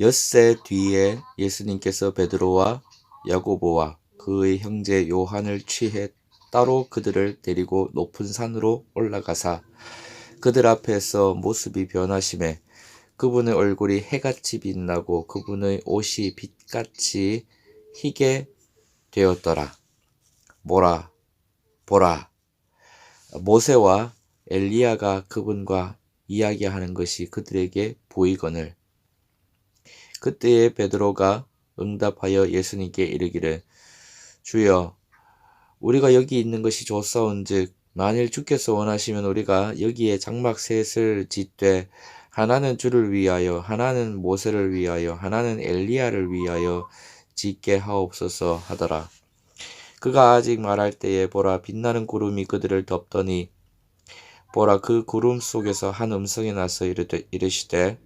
엿새 뒤에 예수님께서 베드로와 야고보와 그의 형제 요한을 취해 따로 그들을 데리고 높은 산으로 올라가사 그들 앞에서 모습이 변하심에 그분의 얼굴이 해같이 빛나고 그분의 옷이 빛같이 희게 되었더라. 뭐라 보라 모세와 엘리야가 그분과 이야기하는 것이 그들에게 보이거늘 그때에 베드로가 응답하여 예수님께 이르기를 주여 우리가 여기 있는 것이 좋사온즉 만일 주께서 원하시면 우리가 여기에 장막 셋을 짓되 하나는 주를 위하여 하나는 모세를 위하여 하나는 엘리야를 위하여 짓게 하옵소서 하더라. 그가 아직 말할 때에 보라 빛나는 구름이 그들을 덮더니 보라 그 구름 속에서 한 음성이 나서 이르시되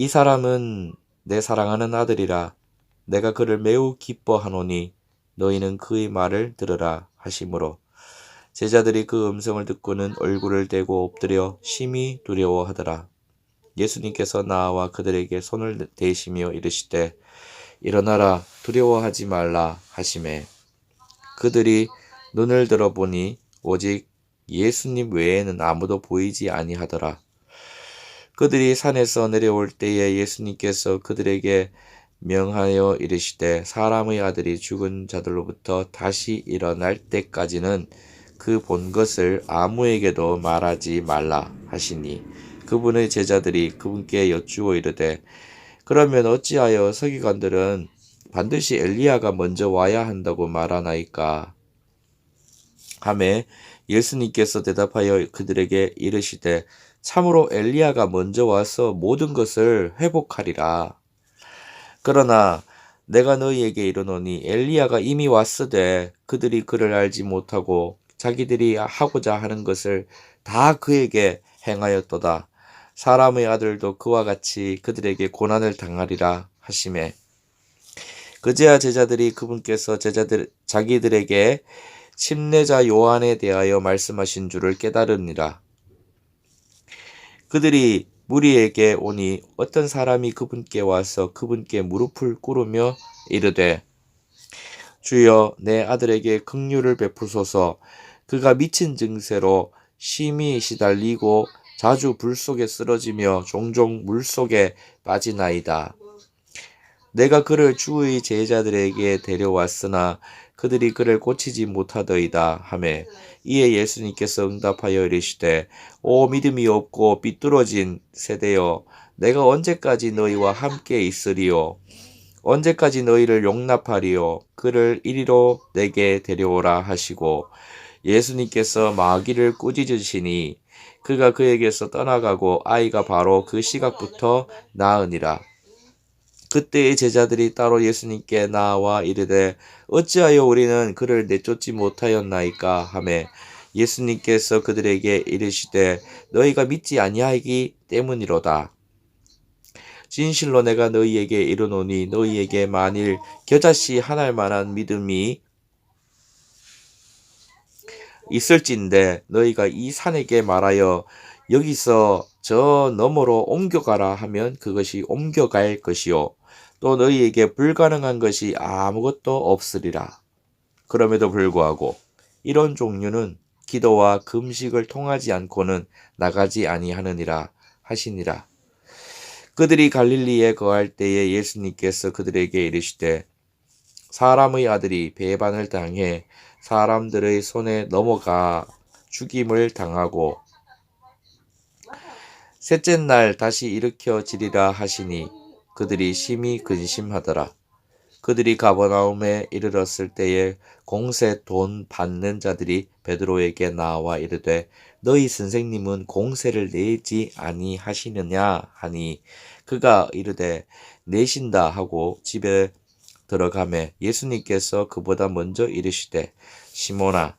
이 사람은 내 사랑하는 아들이라 내가 그를 매우 기뻐하노니 너희는 그의 말을 들으라 하시므로 제자들이 그 음성을 듣고는 얼굴을 대고 엎드려 심히 두려워하더라. 예수님께서 나와 그들에게 손을 대시며 이르시되 일어나라 두려워하지 말라 하심에 그들이 눈을 들어보니 오직 예수님 외에는 아무도 보이지 아니하더라. 그들이 산에서 내려올 때에 예수님께서 그들에게 명하여 이르시되 사람의 아들이 죽은 자들로부터 다시 일어날 때까지는 그 본 것을 아무에게도 말하지 말라 하시니 그분의 제자들이 그분께 여쭈어 이르되 그러면 어찌하여 서기관들은 반드시 엘리야가 먼저 와야 한다고 말하나이까? 하매 예수님께서 대답하여 그들에게 이르시되 참으로 엘리야가 먼저 와서 모든 것을 회복하리라. 그러나 내가 너희에게 이르노니 엘리야가 이미 왔으되 그들이 그를 알지 못하고 자기들이 하고자 하는 것을 다 그에게 행하였도다. 사람의 아들도 그와 같이 그들에게 고난을 당하리라 하심에 그제야 제자들이 그분께서 제자들 자기들에게 침례자 요한에 대하여 말씀하신 줄을 깨달으니라. 그들이 무리에게 오니 어떤 사람이 그분께 와서 그분께 무릎을 꿇으며 이르되 주여 내 아들에게 긍휼을 베푸소서 그가 미친 증세로 심히 시달리고 자주 불 속에 쓰러지며 종종 물 속에 빠지나이다. 내가 그를 주의 제자들에게 데려왔으나 그들이 그를 고치지 못하더이다 하매 이에 예수님께서 응답하여 이르시되 오 믿음이 없고 삐뚤어진 세대여 내가 언제까지 너희와 함께 있으리요? 언제까지 너희를 용납하리요? 그를 이리로 내게 데려오라 하시고 예수님께서 마귀를 꾸짖으시니 그가 그에게서 떠나가고 아이가 바로 그 시각부터 나으니라 그때의 제자들이 따로 예수님께 나와 이르되 어찌하여 우리는 그를 내쫓지 못하였나이까 하매 예수님께서 그들에게 이르시되 너희가 믿지 아니하기 때문이로다. 진실로 내가 너희에게 이르노니 너희에게 만일 겨자씨 하나일 만한 믿음이 있을진데 너희가 이 산에게 말하여 여기서 저 너머로 옮겨가라 하면 그것이 옮겨갈 것이요 또 너희에게 불가능한 것이 아무것도 없으리라. 그럼에도 불구하고 이런 종류는 기도와 금식을 통하지 않고는 나가지 아니하느니라 하시니라. 그들이 갈릴리에 거할 때에 예수님께서 그들에게 이르시되 사람의 아들이 배반을 당해 사람들의 손에 넘어가 죽임을 당하고 셋째 날 다시 일으켜지리라 하시니 그들이 심히 근심하더라. 그들이 가버나움에 이르렀을 때에 공세 돈 받는 자들이 베드로에게 나와 이르되 너희 선생님은 공세를 내지 아니하시느냐 하니 그가 이르되 내신다 하고 집에 들어가매 예수님께서 그보다 먼저 이르시되 시몬아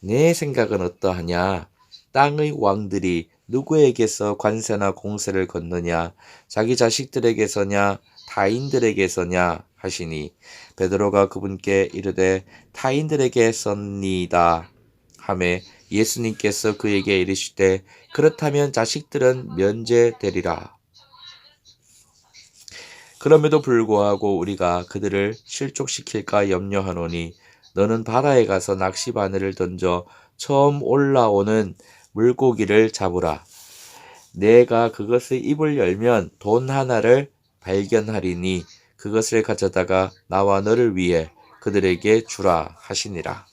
내 생각은 어떠하냐 땅의 왕들이 누구에게서 관세나 공세를 걷느냐? 자기 자식들에게서냐? 타인들에게서냐? 하시니 베드로가 그분께 이르되 타인들에게서니이다. 하매 예수님께서 그에게 이르시되 그렇다면 자식들은 면제되리라. 그럼에도 불구하고 우리가 그들을 실족시킬까 염려하노니 너는 바다에 가서 낚시 바늘을 던져 처음 올라오는 물고기를 잡으라. 내가 그것의 입을 열면 돈 하나를 발견하리니 그것을 가져다가 나와 너를 위해 그들에게 주라 하시니라.